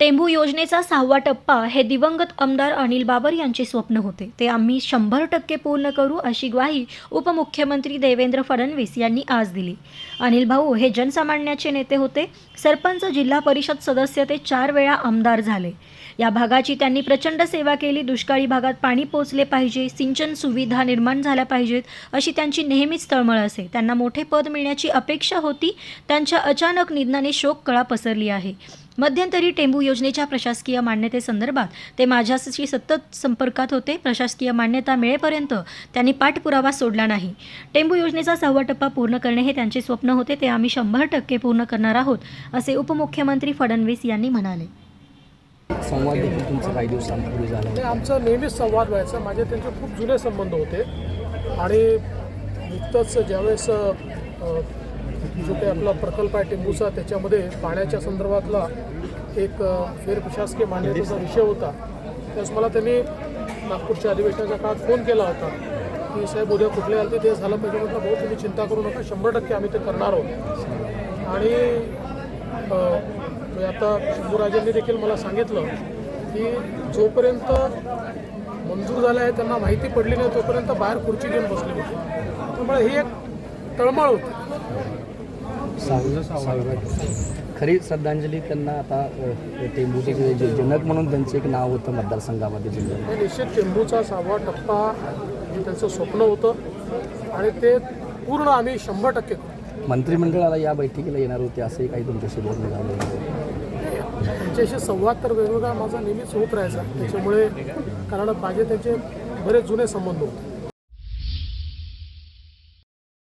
टेंभू योजनेचा सहावा टप्पा हे दिवंगत आमदार अनिल बाबर यांचे स्वप्न होते. ते आम्ही शंभर टक्के पूर्ण करू अशी ग्वाही उपमुख्यमंत्री देवेंद्र फडणवीस यांनी आज दिली. अनिल भाऊ हे जनसामान्याचे नेते होते. सरपंच जिल्हा परिषद सदस्य ते चार वेळा आमदार झाले. या भागाची त्यांनी प्रचंड सेवा केली. दुष्काळी भागात पाणी पोचले पाहिजे. सिंचन सुविधा निर्माण झाल्या पाहिजेत अशी त्यांची नेहमीच तळमळ असे. त्यांना मोठे पद मिळण्याची अपेक्षा होती. त्यांच्या अचानक निधनाने शोककळा पसरली आहे. मध्यंतरी टेंबू योजनेच्या प्रशासकीय मान्यतेसंदर्भात ते माझ्याशी सतत संपर्कात होते. प्रशासकीय मान्यता मिळेपर्यंत त्यांनी पाठपुरावा सोडला नाही. टेंबू योजनेचा सहावा टप्पा पूर्ण करणे हे त्यांचे स्वप्न होते. ते आम्ही शंभर टक्के पूर्ण करणार आहोत असे उपमुख्यमंत्री फडणवीस यांनी म्हणाले. संवाद देखील तुमचा काही दिवसांपूर्वी झाला नाही आमचा नेहमीच संवाद व्हायचा. माझे त्यांचे खूप जुने संबंध होते. आणि नुकतंच ज्यावेळेस जो काही आपला प्रकल्प आहे टेंबूचा त्याच्यामध्ये पाण्याच्या संदर्भातला एक फेरप्रशासकीय फेर मान्यतेचा विषय होता. त्यास मला त्यांनी नागपूरच्या अधिवेशनाच्या काळात फोन केला होता की साहेब उद्या कुठले आले ते झालं पाहिजे? म्हटलं भाऊ तुम्ही चिंता करू नका शंभर टक्के आम्ही ते करणार आहोत. आणि म्हणजे आता शंभूराजांनी देखील मला सांगितलं की जोपर्यंत मंजूर झालं आहे त्यांना माहिती पडली नाही तोपर्यंत बाहेर खुर्ची घेऊन बसली होती. त्यामुळे ही एक तळमळ होती. खरी श्रद्धांजली त्यांना आता टेंबूचे जे जनक म्हणून त्यांचं एक नाव होतं मतदारसंघामध्ये जिल्ह्यात. निश्चित टेंबूचा सहावा टप्पा हे त्यांचं स्वप्न होतं. आणि ते पूर्ण आम्ही शंभर टक्के मंत्रिमंडळाला या बैठकीला येणार होते असंही काही तुमच्याशी बोलणं झालं त्यांच्याशी संवाद तर वेगवेगळा माझा नेहमीच होत राहायचा. त्याच्यामुळे कारण माझे त्यांचे बरेच जुने संबंध होते.